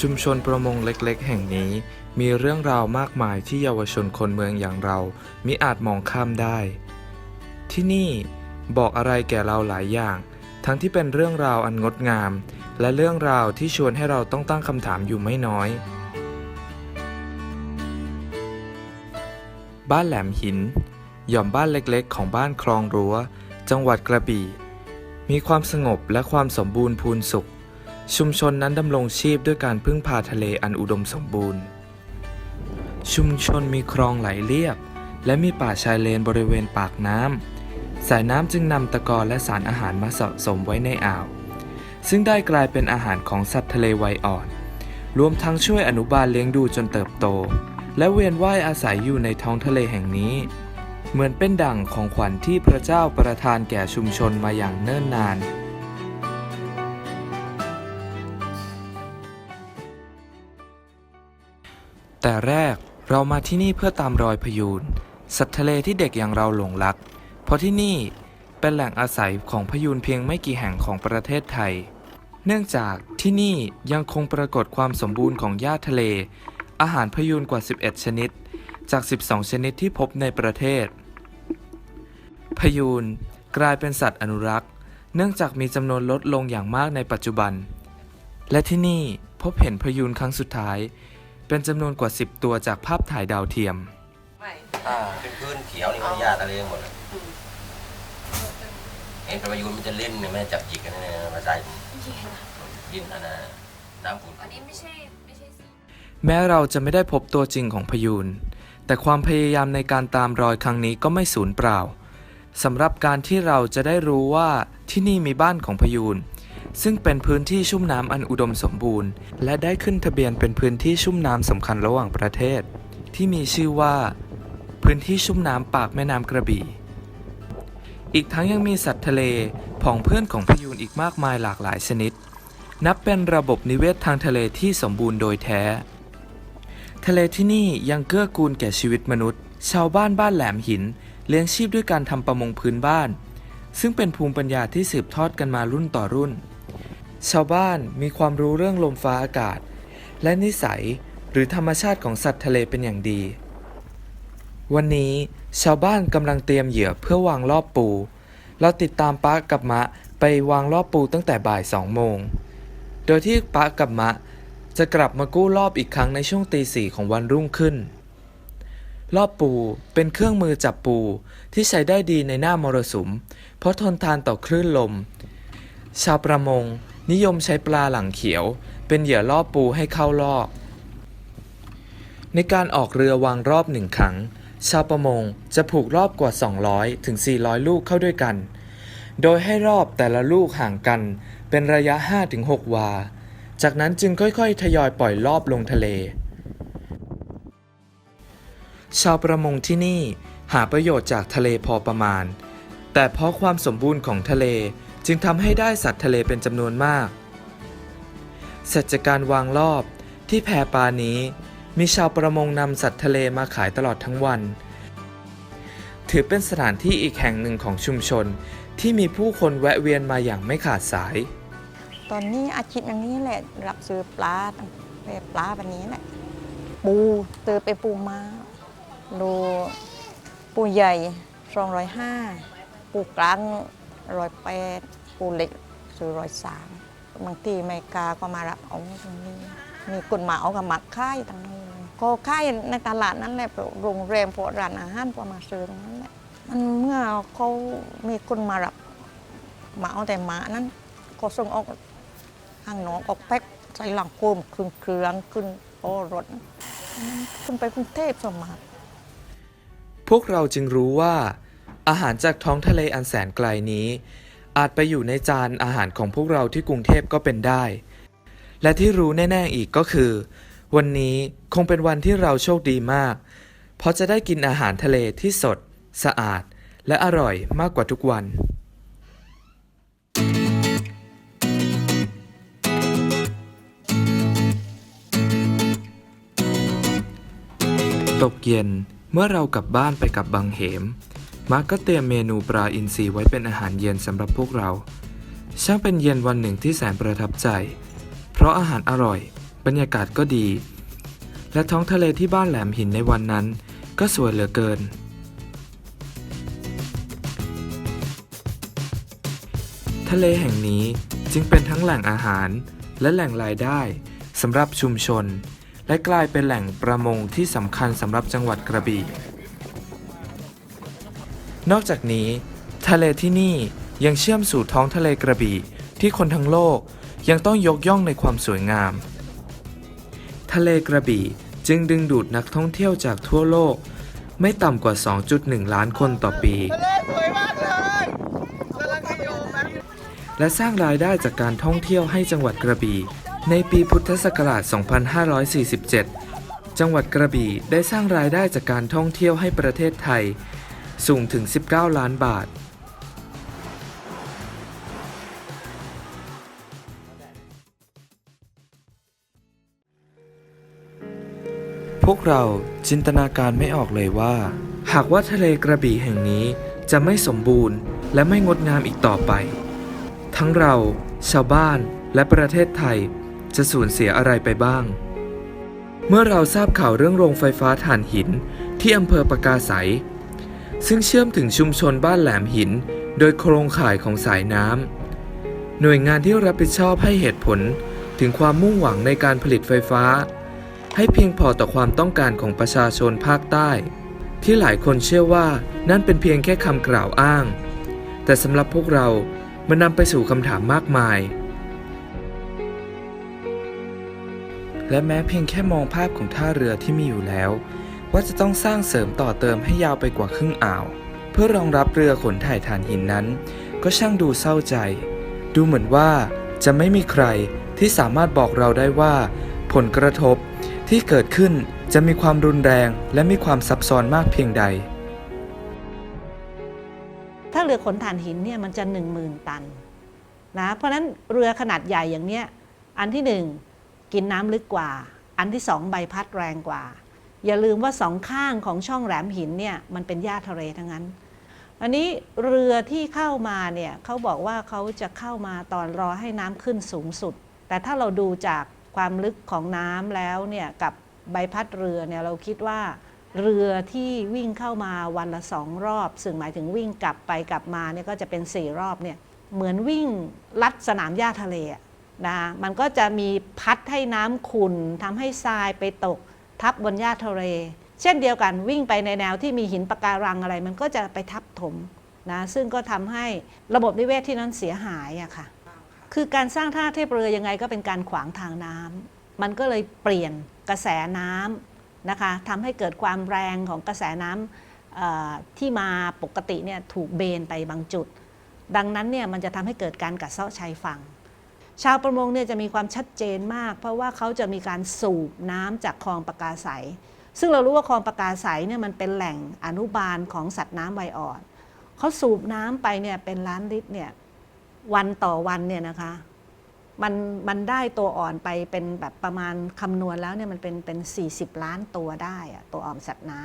ชุมชนประมงเล็กๆ แห่งนี้ มีเรื่องราวมากมายที่เยาวชนคนเมืองอย่างเรามิอาจมองข้ามได้ ที่นี่บอกอะไรแก่เราหลายอย่าง ทั้งที่เป็นเรื่องราวอันงดงาม และเรื่องราวที่ชวนให้เราต้องตั้งคำถามอยู่ไม่น้อย บ้านแหลมหิน หย่อมบ้านเล็กๆ ของบ้านคลองรั้ว จังหวัดกระบี่ มีความสงบและความสมบูรณ์พูนสุข ชุมชนนั้นดำรงชีพด้วยการพึ่งพาทะเลอันอุดมสมบูรณ์ ชุมชนมีคลองไหลเรียบ และมีป่าชายเลนบริเวณปากน้ำ สายน้ำจึงนำตะกอนและสารอาหารมาสะสมไว้ในอ่าว ซึ่งได้กลายเป็นอาหารของสัตว์ทะเลวัยอ่อน รวมทั้งช่วยอนุบาลเลี้ยงดูจนเติบโต และเวียนว่ายอาศัยอยู่ในท้องทะเลแห่งนี้ เหมือนเป็นดั่งของขวัญที่พระเจ้าประทานแก่ชุมชนมาอย่างเนิ่นนาน แต่แรกเรามาที่นี่เพื่อตามรอยพยูน สัตว์ทะเลที่เด็กอย่างเราหลงรัก เพราะที่นี่เป็นแหล่งอาศัยของพยูนเพียงไม่กี่แห่งของประเทศไทย เนื่องจากที่นี่ยังคงปรากฏความสมบูรณ์ของหญ้าทะเล อาหารพยูนกว่า 11 ชนิด จาก 12 ชนิดที่พบในประเทศ พยูนกลายเป็นสัตว์อนุรักษ์ เนื่องจากมีจำนวนลดลงอย่างมากในปัจจุบัน และที่นี่พบเห็นพยูนครั้งสุดท้าย เป็นจำนวนกว่า 10 ตัวจากภาพถ่ายดาวเทียมไม่อ่าเป็นพื้นเขียวนี่มันหญ้าทะเลหมดเลยเห็นประยุนมันจะเล่นเนี่ยมันจะจับจิกกันเนี่ยมาได้ยินนะนะน้ำขุ่นอันนี้ไม่ใช่ ไม่ใช่สีแม้เราจะไม่ได้พบตัวจริงของพยูน แต่ความพยายามในการตามรอยครั้งนี้ก็ไม่สูญเปล่าสำหรับการที่เราจะได้รู้ว่าที่นี่มีบ้านของพยูน ซึ่งเป็นพื้นที่ชุ่มน้ำอันอุดมสมบูรณ์ และได้ขึ้นทะเบียนเป็นพื้นที่ชุ่มน้ำสำคัญระหว่างประเทศ ที่มีชื่อว่า พื้นที่ชุ่มน้ำปากแม่น้ำกระบี่ อีกทั้งยังมีสัตว์ทะเลผองเพื่อนของพยูนอีกมากมายหลากหลายชนิด นับเป็นระบบนิเวศทางทะเลที่สมบูรณ์โดยแท้ ทะเลที่นี่ยังเกื้อกูลแก่ชีวิตมนุษย์ ชาวบ้านบ้านแหลมหิน เลี้ยงชีพด้วยการทำประมงพื้นบ้าน ซึ่งเป็นภูมิปัญญาที่สืบทอดกันมารุ่นต่อรุ่น ชาวบ้านมีความรู้เรื่องลมฟ้าอากาศ และนิสัยหรือธรรมชาติของสัตว์ทะเลเป็นอย่างดี วันนี้ชาวบ้านกำลังเตรียมเหยื่อเพื่อวางรอบปู เราติดตามป้ากับมะไปวางรอบปูตั้งแต่บ่ายสองโมง โดยที่ป้ากับมะจะกลับมากู้รอบอีกครั้งในช่วงตีสี่ของวันรุ่งขึ้น รอบปูเป็นเครื่องมือจับปูที่ใช้ได้ดีในหน้ามรสุม เพราะทนทานต่อคลื่นลม ชาวประมง นิยมใช้ปลาหลังเขียว เป็นเหยื่อล่อปูให้เข้ารอบในการออกเรือวางรอบหนึ่งครั้ง ชาวประมงจะผูกรอบกว่า 200 ถึง 400 ลูกเข้าด้วยกัน โดยให้รอบแต่ละลูกห่างกัน เป็นระยะ 5-6 วา จากนั้นจึงค่อยๆ ทยอยปล่อยรอบลงทะเล ชาวประมงที่นี่หาประโยชน์จากทะเลพอประมาณ แต่เพราะความสมบูรณ์ของทะเล จึงทำให้ได้สัตว์ทะเลเป็นจำนวนมากเสร็จจากการวางรอบที่แพปลานี้ มีชาวประมงนำสัตว์ทะเลมาขายตลอดทั้งวัน ถือเป็นสถานที่อีกแห่งหนึ่งของชุมชนที่มีผู้คนแวะเวียนมาอย่างไม่ขาดสาย ตอนนี้อาชีพอย่างนี้แหละ รับซื้อปลาแต่ปลาแบบนี้แหละ ปูเตอไปปูมาโลปูใหญ่สองร้อยห้าปูกลาง ร้อยแปดปูเล็กซื้อร้อยสามบางทีไม่กาก็มารับเอาตรงนี้ มีคนมาเอากับมักค่ายตั้งนู้นก็ค่ายในตลาดนั่นแหละโรงแรมพวกร้านอาหารก็มาซื้อตรงนั้นแหละมันเมื่อเขามีคนมารับมาเอาแต่หมานั้นก็ส่งออกข้างน้องออกแป๊กใส่หลังโคมขึ้นเครื่องขึ้นโอรถขึ้นไปกรุงเทพสมากพวกเราจึงรู้ว่า อาหารจากท้องทะเลอันแสนไกลนี้ อาจไปอยู่ในจานอาหารของพวกเราที่กรุงเทพก็เป็นได้ และที่รู้แน่ ๆอีกก็คือ วันนี้คงเป็นวันที่เราโชคดีมาก เพราะจะได้กินอาหารทะเลที่สด สะอาด และอร่อยมากกว่าทุกวันตกเย็นเมื่อเรากลับบ้านไปกับบางเหม มาร์กก็เตรียมเมนูปลาอินทรีไว้เป็นอาหารเย็นสำหรับพวกเรา ช่างเป็นเย็นวันหนึ่งที่แสนประทับใจ เพราะอาหารอร่อย บรรยากาศก็ดี และท้องทะเลที่บ้านแหลมหินในวันนั้น ก็สวยเหลือเกิน ทะเลแห่งนี้จึงเป็นทั้งแหล่งอาหารและแหล่งรายได้สำหรับชุมชน และกลายเป็นแหล่งประมงที่สำคัญสำหรับจังหวัดกระบี่ นอกจากนี้ ทะเลที่นี่ยังเชื่อมสู่ท้องทะเลกระบี่ที่คนทั้งโลกยังต้องยกย่องในความสวยงาม ทะเลกระบี่จึงดึงดูดนักท่องเที่ยวจากทั่วโลก ไม่ต่ำกว่า 2.1 ล้านคนต่อปี และสร้างรายได้จากการท่องเที่ยวให้จังหวัดกระบี่ ในปีพุทธศักราช 2547 จังหวัดกระบี่ได้สร้างรายได้จากการท่องเที่ยวให้ประเทศไทย สูงถึง 19 ล้านบาท พวกเราจินตนาการไม่ออกเลยว่า หากว่าทะเลกระบี่แห่งนี้จะไม่สมบูรณ์ และไม่งดงามอีกต่อไป ทั้งเรา ชาวบ้านและประเทศไทยจะสูญเสียอะไรไปบ้าง เมื่อเราทราบข่าวเรื่องโรงไฟฟ้าถ่านหินที่อำเภอปากาไส ซึ่งเชื่อมถึงชุมชนบ้านแหลมหิน โดยโครงข่ายของสายน้ำหน่วยงานที่รับผิดชอบให้เหตุผลถึงความมุ่งหวังในการผลิตไฟฟ้า ให้เพียงพอต่อความต้องการของประชาชนภาคใต้ ที่หลายคนเชื่อว่านั่นเป็นเพียงแค่คำกล่าวอ้าง แต่สำหรับพวกเรามันนำไปสู่คำถามมากมายและแม้เพียงแค่มองภาพของท่าเรือที่มีอยู่แล้ว ว่าจะต้องสร้างเสริมต่อเติมให้ยาวไปกว่าครึ่งอ่าว เพื่อรองรับเรือขนถ่ายถ่านหินนั้น ก็ช่างดูเศร้าใจ ดูเหมือนว่าจะไม่มีใครที่สามารถบอกเราได้ว่า ผลกระทบที่เกิดขึ้นจะมีความรุนแรงและมีความซับซ้อนมากเพียงใด ถ้าเรือขนถ่านหินเนี่ยมันจะ1 0,000 ตันนะเพราะนั้นเรือขนาดใหญ่อย่างเนี้ยอันที่ 1 กินน้ำลึกกว่า อันที่2ใบพัดแรงกว่า อย่าลืมว่าสองข้างของช่องแหลมหินเนี่ยมันเป็นหญ้าทะเลทั้งนั้น อันนี้เรือที่เข้ามาเนี่ยเขาบอกว่าเขาจะเข้ามาตอนรอให้น้ำขึ้นสูงสุด แต่ถ้าเราดูจากความลึกของน้ำแล้วเนี่ยกับใบพัดเรือเนี่ยเราคิดว่าเรือที่วิ่งเข้ามาวันละสองรอบ ซึ่งหมายถึงวิ่งกลับไปกลับมาเนี่ยก็จะเป็นสี่รอบเนี่ยเหมือนวิ่งลัดสนามหญ้าทะเลนะมันก็จะมีพัดให้น้ำขุ่นทำให้ทรายไปตก ทับบนหญ้าทะเล เช่นเดียวกันวิ่งไปในแนวที่มีหินปะการังอะไร มันก็จะไปทับถมนะซึ่งก็ทำให้ระบบนิเวศที่นั้นเสียหายอะค่ะคือการสร้างท่าเทียบเรือยังไงก็เป็นการขวางทางน้ำมันก็เลยเปลี่ยนกระแสน้ำนะคะทำให้เกิดความแรงของกระแสน้ำเอ่อที่มาปกติเนี่ยถูกเบนไปบางจุด ดังนั้นเนี่ยมันจะทำให้เกิดการกัดเซาะชายฝั่ง ชาวประมงเนี่ยจะมีความชัดเจนมาก เพราะว่าเขาจะมีการสูบน้ำจากคลองปากาไสซึ่งเรารู้ว่าคลองปากาไสเนี่ยมันเป็นแหล่งอนุบาลของสัตว์น้ำใบอ่อนเขาสูบน้ำไปเนี่ยเป็นล้านลิตรเนี่ยวันต่อวันเนี่ยนะคะมันมันได้ตัวอ่อนไปเป็นแบบประมาณคำนวณแล้วเนี่ยมันเป็นเป็น 40 ล้านตัวได้อะตัวอ่อนสัตว์น้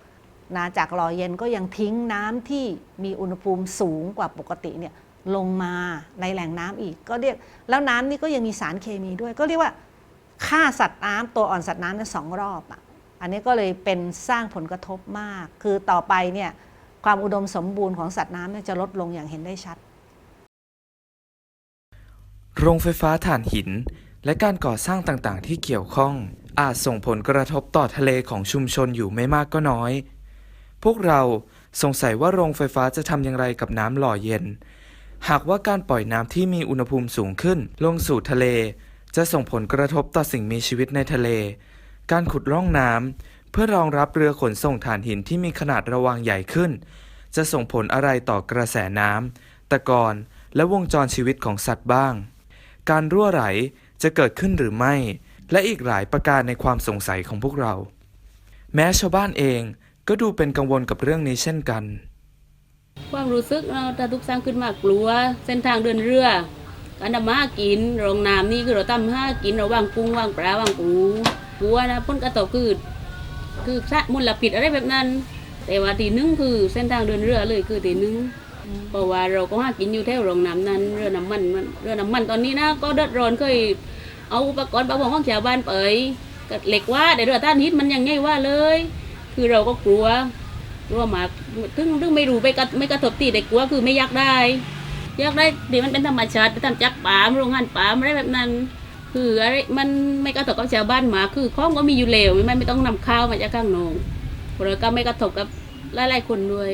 ำนะจากหล่อเย็นก็ยังทิ้งน้ำที่มีอุณหภูมิสูงกว่าปกติเนี่ย ลงมาในแหล่งน้ำอีก ก็เรียกแล้วน้ำนี่ก็ยังมีสารเคมีด้วย ก็เรียกว่าฆ่าสัตว์น้ำตัวอ่อนสัตว์น้ำเนี่ยสองรอบอะอันนี้ก็เลยเป็นสร้างผลกระทบมาก คือต่อไปเนี่ยความอุดมสมบูรณ์ของสัตว์น้ำเนี่ยจะลดลงอย่างเห็นได้ชัด โรงไฟฟ้าถ่านหิน และการก่อสร้างต่างๆ ที่เกี่ยวข้อง อาจส่งผลกระทบต่อทะเลของชุมชนอยู่ไม่มากก็น้อย พวกเราสงสัยว่าโรงไฟฟ้าจะทำอย่างไรกับน้ำหล่อเย็น หากว่าการปล่อยน้ำที่มีอุณหภูมิสูงขึ้น ลงสู่ทะเล จะส่งผลกระทบต่อสิ่งมีชีวิตในทะเล การขุดร่องน้ำเพื่อรองรับเรือขนส่งถ่านหินที่มีขนาดระวางใหญ่ขึ้น จะส่งผลอะไรต่อกระแสน้ำตะกอนและวงจรชีวิตของสัตว์บ้าง การรั่วไหลจะเกิดขึ้นหรือไม่ และอีกหลายประการในความสงสัยของพวกเรา แม้ชาวบ้านเองก็ดูเป็นกังวลกับเรื่องนี้เช่นกัน ความรู้สึกเราถ้าทุกสร้างขึ้นมากลัว เส้นทางเดินเรือการทำมากินโรงน้ำนี่คือเราทำห้ากินเราว่างกุ้งว่างปลาว่างปูกลัวนะพ้นกระตกคือคือสะมลพิษอะไรแบบนั้น แต่ว่าทีหนึงคือเส้นทางเดินเรือเลยคือทีหนึงเพราะว่าเราก็ห้ากินอยู่แถวโรงน้ำนั้น เรือน้ำมันเรือน้ำมันตอนนี้นะก็เดือดร้อนเคยเอาอุปกรณ์ประมงของชาวบ้านไปก็เหล็กว่าแต่เรือต้านฮิตมันยังไงว่าเลย คือเราก็กลัว กลัวมากถึงถึงไม่รู้ไปกระไม่กระทบตีแต่กลัวคือไม่อยากได้ อยากได้เดี๋ยวมันเป็นธรรมชาติไปทำจักรปามโรงงานปามอะไรแบบนั้น คืออะไรมันไม่กระทบกับชาวบ้านหมาคือข้องก็มีอยู่แล้วไม่ไม่ต้องนำข้าวมาจากข้างนอกแล้วก็ไม่กระทบกับหลายๆคนด้วย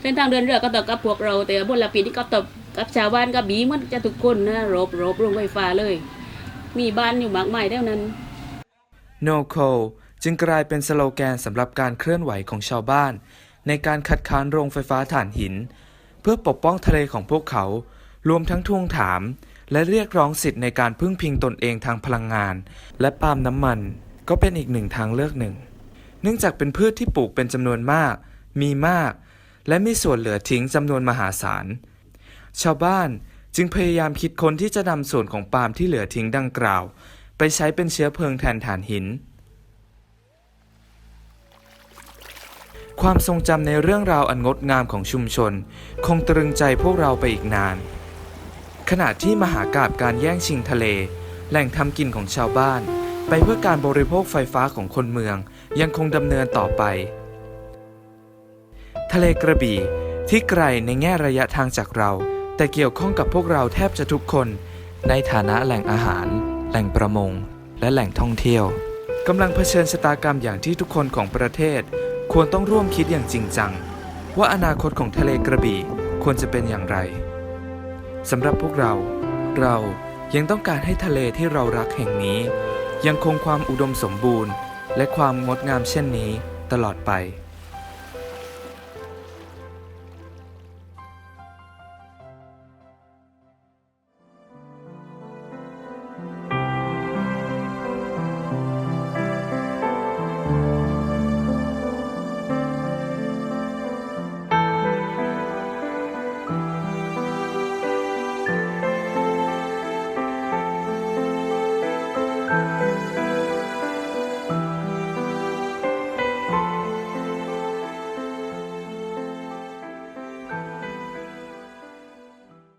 เส้นทางเดินเรือก็ตกกับพวกเรา แต่บนลาปีนี่ก็ตกกับชาวบ้านก็บีมันจะทุกคนนะรบรบโรงไฟฟ้าเลย มีบ้านอยู่มากมายเท่านั้น No Coal จึงกลายเป็นสโลแกนสำหรับการเคลื่อนไหวของชาวบ้าน ในการคัดค้านโรงไฟฟ้าถ่านหิน เพื่อปกป้องทะเลของพวกเขา รวมทั้งทวงถาม และเรียกร้องสิทธิ์ในการพึ่งพิงตนเองทางพลังงาน และปาล์มน้ำมัน ก็เป็นอีกหนึ่งทางเลือกหนึ่ง เนื่องจากเป็นพืชที่ปลูกเป็นจำนวนมาก มีมาก และมีส่วนเหลือทิ้งจำนวนมหาศาล ชาวบ้านจึงพยายามคิดค้นที่จะนำส่วนของปาล์มที่เหลือทิ้งดังกล่าว ไปใช้เป็นเชื้อเพลิงแทนถ่านหิน ความทรงจำในเรื่องราวอันงดงามของชุมชน คงตรึงใจพวกเราไปอีกนาน ขณะที่มหากาบการแย่งชิงทะเล แหล่งทำกินของชาวบ้าน ไปเพื่อการบริโภคไฟฟ้าของคนเมือง ยังคงดำเนินต่อไป ทะเลกระบี่ที่ไกลในแง่ระยะทางจากเรา แต่เกี่ยวข้องกับพวกเราแทบจะทุกคน ในฐานะแหล่งอาหาร แหล่งประมง และแหล่งท่องเที่ยวกำลังเผชิญชะตากรรมอย่างที่ทุกคนของประเทศ ควรต้องร่วมคิดอย่างจริงจัง ว่าอนาคตของทะเลกระบี่ควรจะเป็นอย่างไรสำหรับพวกเรา เรายังต้องการให้ทะเลที่เรารักแห่งนี้ ยังคงความอุดมสมบูรณ์ และความงดงามเช่นนี้ตลอดไป